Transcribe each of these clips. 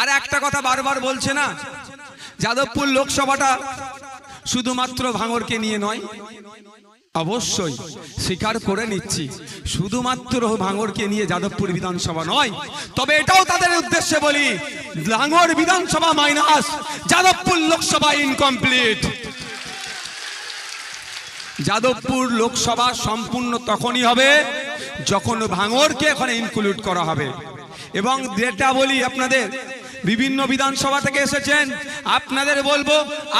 আর একটা কথা বারবার বলছে না, যাদবপুর লোকসভাটা শুধুমাত্র ভাঙরকে নিয়ে নয়, অবশ্যই স্বীকার করে নিচ্ছি, শুধুমাত্র ভাঙরকে নিয়ে যাদবপুর বিধানসভা নয়, তবে এটাও তাদের উদ্দেশ্যে বলি, ভাঙর বিধানসভা মাইনাস যাদবপুর লোকসভা ইনকমপ্লিট যাদবপুর লোকসভা সম্পূর্ণ তখনই হবে যখন ভাঙরকে এখানে ইনক্লুড করা হবে। এবং যেটা বলি আপনাদের বিভিন্ন বিধানসভা থেকে এসেছেন। আপনাদের বলব,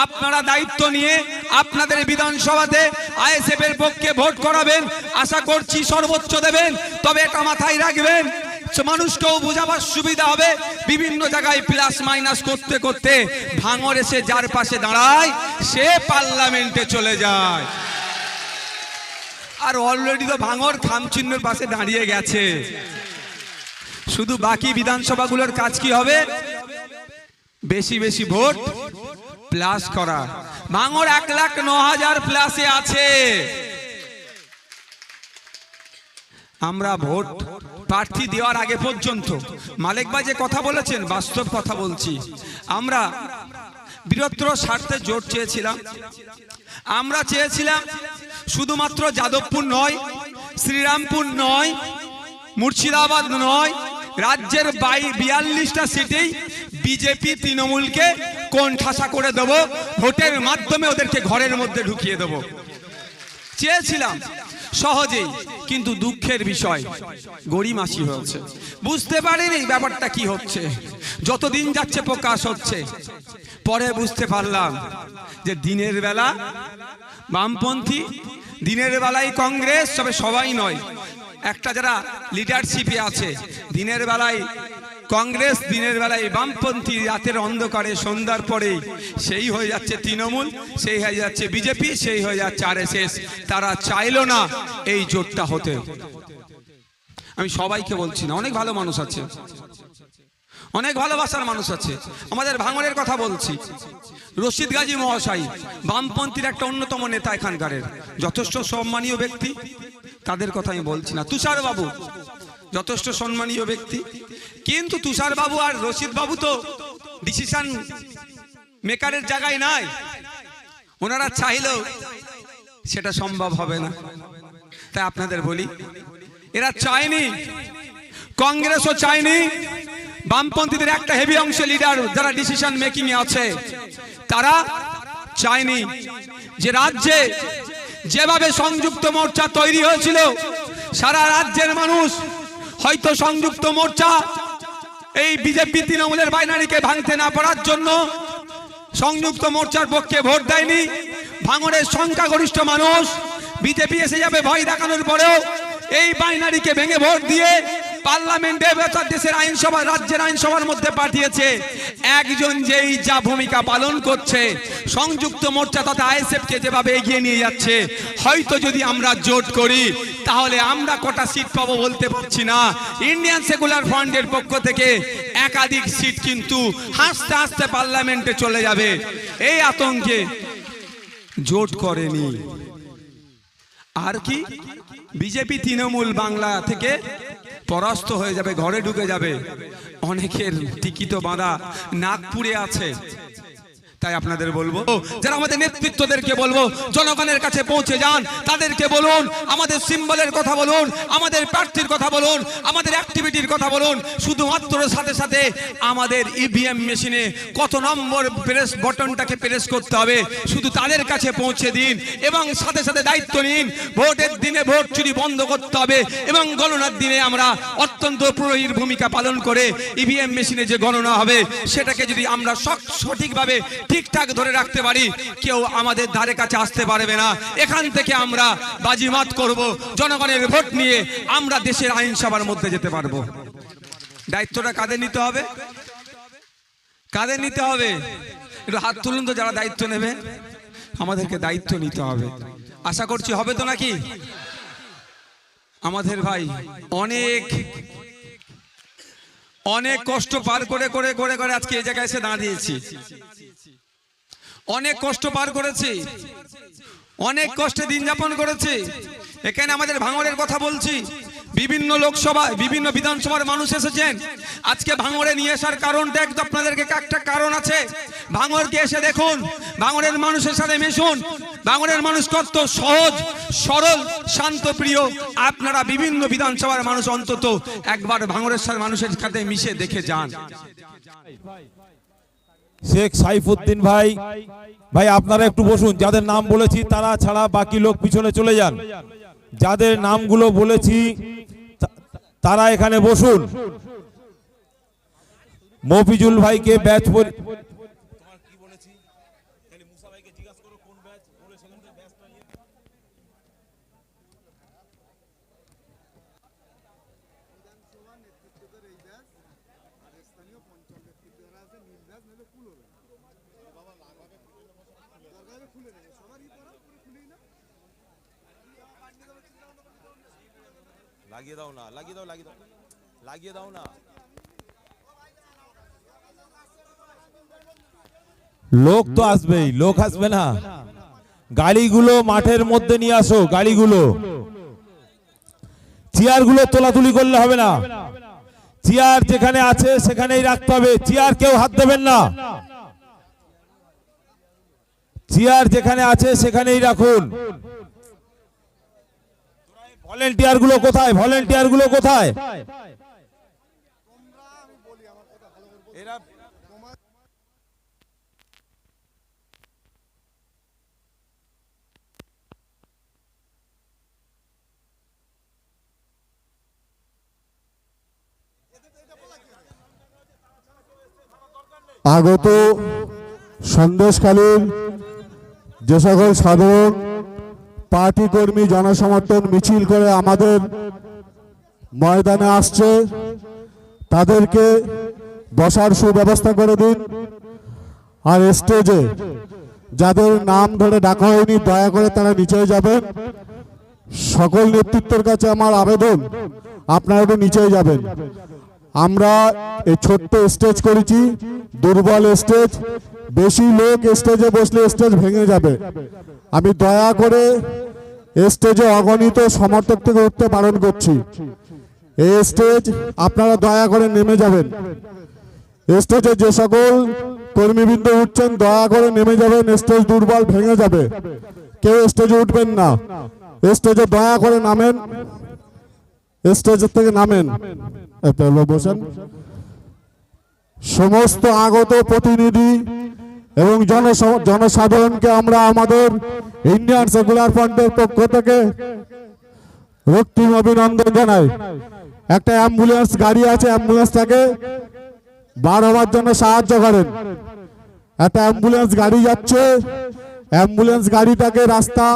আপনারা দায়িত্ব নিয়ে আপনাদের বিধানসভাতে আইএসএফ এর পক্ষে ভোট করাবেন। আশা করছি সর্বোচ্চ দেবেন, তবে এটা মাথায় রাখবেন মানুষকেও বোঝাবার সুবিধা হবে। বিভিন্ন জায়গায় প্লাস মাইনাস করতে করতে ভাঙর এসে যার পাশে দাঁড়ায়, সে পার্লামেন্টে চলে যায়। আর অলরেডি তো ভাঙর খামচিহ্নের পাশে দাঁড়িয়ে গেছে। শুধু বাকি বিধানসভাগুলোর কাজ কি হবে? বেশি বেশি ভোট প্লাস করা। ভাঙর এক লাখ ন হাজার প্লাসে আছে। আমরা ভোট প্রার্থী দেওয়ার আগে পর্যন্ত মালিক ভাই যে কথা বলেছেন, বাস্তব কথা বলছি। আমরা বৃহত্তর স্বার্থে জোট চেয়েছিলাম। আমরা চেয়েছিলাম শুধুমাত্র যাদবপুর নয়, শ্রীরামপুর নয়, মুর্শিদাবাদ নয়, রাজ্যের বাই, বিয়াল্লিশটা সিটেই বিজেপি তৃণমূলকে কোন ঠাসা করে দেব, ভোটের মাধ্যমে ওদেরকে ঘরের মধ্যে ঢুকিয়ে দেব। চেয়েছিলাম, সহজেই, কিন্তু দুঃখের বিষয় গড়িমাসি হয়েছে। বুঝতে পারিনি ব্যাপারটা কি হচ্ছে। যতদিন যাচ্ছে প্রকাশ হচ্ছে। পরে বুঝতে পারলাম যে দিনের বেলা বামপন্থী, দিনের বেলায় কংগ্রেস, তবে সবাই নয়। একটা যারা লিডারশিপে আছে, দিনের বেলায় কংগ্রেস দিনের বেলায় বামপন্থী রাতের অন্ধকারে সন্ধ্যার পরেই সেই হয়ে যাচ্ছে তৃণমূল, সেই হয়ে যাচ্ছে বিজেপি, সেই হয়ে যাচ্ছে আরএসএস। তারা চাইলো না এই জোটটা হতে। আমি সবাইকে বলছি না, অনেক ভালো মানুষ আছে। অনেক ভালোবাসার মানুষ আছে। আমাদের ভাঙনের কথা বলছি। রশিদ গাজী মহাশয়, বামপন্থীর একটা অন্যতম নেতা এখানকারের। যথেষ্ট সম্মানীয় ব্যক্তি। তাদের কথা আমি বলছি না। তুষার বাবু যথেষ্ট সম্মানীয় ব্যক্তি। কিন্তু তুষার বাবু আর রশিদ বাবু তো ডিসিশন মেকারের জায়গায় নাই। ওনারা চাইলেও সেটা সম্ভব হবে না। তাই আপনাদের বলি, এরা চায়নি, কংগ্রেসও চায়নি, বামপন্থীদের একটা হেভি অংশ লিডার যারা ডিসিশন মেকিং এ আছে, তারা চায়নি যে রাজ্যে যেভাবে সংযুক্ত মোর্চা তৈরি হয়েছিল, সারা রাজ্যের মানুষ হয়তো সংযুক্ত মোর্চা এই বিজেপি তৃণমূলের বাইনারিকে ভাঙতে না পারার জন্য সংযুক্ত মোর্চার পক্ষে ভোট দেয়নি। ভাঙনের সংখ্যাগরিষ্ঠ মানুষ বিজেপি এসে যাবে ভয় দেখানোর পরেও এই বাইনারিকে ভেঙে ভোট দিয়ে পার্লামেন্টে দেশের আইনসভা, রাজ্যের আইনসভার মধ্যে পাঠিয়েছে। একজন যেই যা ভূমিকা পালন করছে, সংযুক্ত মোর্চা তথা আইএসএফ কে যেভাবে এগিয়ে নিয়ে যাচ্ছে, হয়তো যদি আমরা জোট করি, তাহলে আমরা কটা সিট পাবো বলতে পারছি না। ইন্ডিয়ান সেকুলার ফ্রন্টের পক্ষ থেকে একাধিক সিট কিন্তু হাসতে হাসতে পার্লামেন্টে চলে যাবে। এই আতঙ্কে জোট করেনি। আর কি? বিজেপি তৃণমূল বাংলা থেকে পরাস্ত হয়ে যাবে ঘরে ঢুকে যাবে। অনেকের টিকিট বাঁধা নাগপুরে আছে। তাই আপনাদের বলব, যারা আমাদের নেতৃত্বদেরকে বলব, জনগণের কাছে পৌঁছে যান, তাদেরকে বলুন, আমাদের সিম্বলের কথা বলুন, আমাদের প্রার্থীর কথা বলুন, আমাদের অ্যাক্টিভিটির কথা বলুন, শুধুমাত্র সাথে সাথে আমাদের ইভিএম মেশিনে কত নম্বর প্রেস বটনটাকে প্রেস করতে হবে, শুধু তাদের কাছে পৌঁছে দিন, এবং সাথে সাথে দায়িত্ব নিন, ভোটের দিনে ভোট চুরি বন্ধ করতে হবে, এবং গণনার দিনে আমরা অত্যন্ত প্রহরীর ভূমিকা পালন করে ইভিএম মেশিনে যে গণনা হবে, সেটাকে যদি আমরা সঠিকভাবে ঠিকঠাক ধরে রাখতে পারি, কেউ আমাদের ধারে কাছে আসতে পারবে না। এখান থেকে আমরা বাজিমাত করব, জনগণের ভোট নিয়ে আমরা দেশের আইনসভার মধ্যে যেতে পারব। দায়িত্বটা কাদের নিতে হবে? কাদের নিতে হবে? একটু হাত তুলুন তো যারা দায়িত্ব নেবে। আমাদেরকে দায়িত্ব নিতে হবে। আশা করছি হবে তো নাকি? আমাদের ভাই, অনেক অনেক কষ্ট পার করে করে করে করে আজকে এই জায়গায় এসে দাঁড়িয়েছি। অনেক কষ্ট পার করেছি। অনেক কষ্টে দিন যাপন করেছি। এখানে আমাদের ভাঙড়ের কথা বলছি। বিভিন্ন লোকসভায়, বিভিন্ন বিধানসভার মানুষ এসেছেন। আজকে ভাঙড়ে নিয়ে আসার কারণটা একটু আপনাদেরকে একটা কারণ আছে। ভাঙড়কে এসে দেখুন। ভাঙড়ের মানুষের সাথে মিশুন। ভাঙড়ের মানুষ কত সহজ, সরল, শান্ত, প্রিয়। আপনারা বিভিন্ন বিধানসভার মানুষ অন্তত একবার ভাঙড়ের সাথে মানুষের সাথে মিশে দেখে যান। শেখ সাইফুদ্দিন ভাই। ভাই, আপনারা একটু বসুন, যাদের নাম বলেছি তারা ছাড়া বাকি লোক পিছনে চলে যান। যাদের নামগুলো বলেছি তারা এখানে বসুন। মফিজুল ভাইকে ব্যাচ পরি- লাগিয়ে দাও না, লাগিয়ে দাও লাগিয়ে দাও লাগিয়ে দাও না। লোক তো আসবেই, লোক আসবে না। গাড়িগুলো মাঠের মধ্যে নিয়ে আসো, গাড়িগুলো। চেয়ারগুলো তোলাতুলি করলে হবে না। চেয়ার যেখানে আছে সেখানেই রাখতে হবে। চেয়ার কেউ হাত দেবেন না। চেয়ার যেখানে আছে সেখানেই রাখুন। ভলেন্টিয়ারগুলো কোথায়? ভলেন্টিয়ারগুলো কোথায়? আগত সন্দেশকালীন যে সকল সাধারণ পার্টি কর্মী জনসমর্থন মিছিল করে আমাদের ময়দানে আসছে, তাদেরকে বসার সুব্যবস্থা করে দিন। আর স্টেজে যাদের নাম ধরে ডাকা হয়নি, দয়া করে তারা নিচে যাবেন। সকল নেতৃত্বের কাছে আমার আবেদন, আপনারা একটু নিচে যাবেন। আমরা এই ছোট্ট স্টেজ করেছি, দুর্বল স্টেজ, বেশি লোক স্টেজে বসলে স্টেজ ভেঙে যাবে। আমি দয়া করে স্টেজে অগণিত সমর্থক থেকে উঠতে বারণ করছি। এই স্টেজ আপনারা দয়া করে নেমে যাবেন। স্টেজে যে সকল কর্মীবৃন্দ উঠছেন, দয়া করে নেমে যাবেন, স্টেজ দুর্বল ভেঙে যাবে। কেউ স্টেজে উঠবেন না। স্টেজে দয়া করে নামেন। স্টেজের থেকে নামেন। বসেন। সমস্ত আগত প্রতিনিধি এবং জনসাধারণকে আমরা আমাদের ইন্ডিয়ান সেকুলার ফ্রন্টের পক্ষ থেকে রক্তিম অভিনন্দন জানাই। একটা অ্যাম্বুলেন্স গাড়ি আছে, অ্যাম্বুলেন্সটাকে বার হওয়ার জন্য সাহায্য করেন। একটা অ্যাম্বুলেন্স গাড়ি যাচ্ছে, অ্যাম্বুলেন্স গাড়িটাকে রাস্তা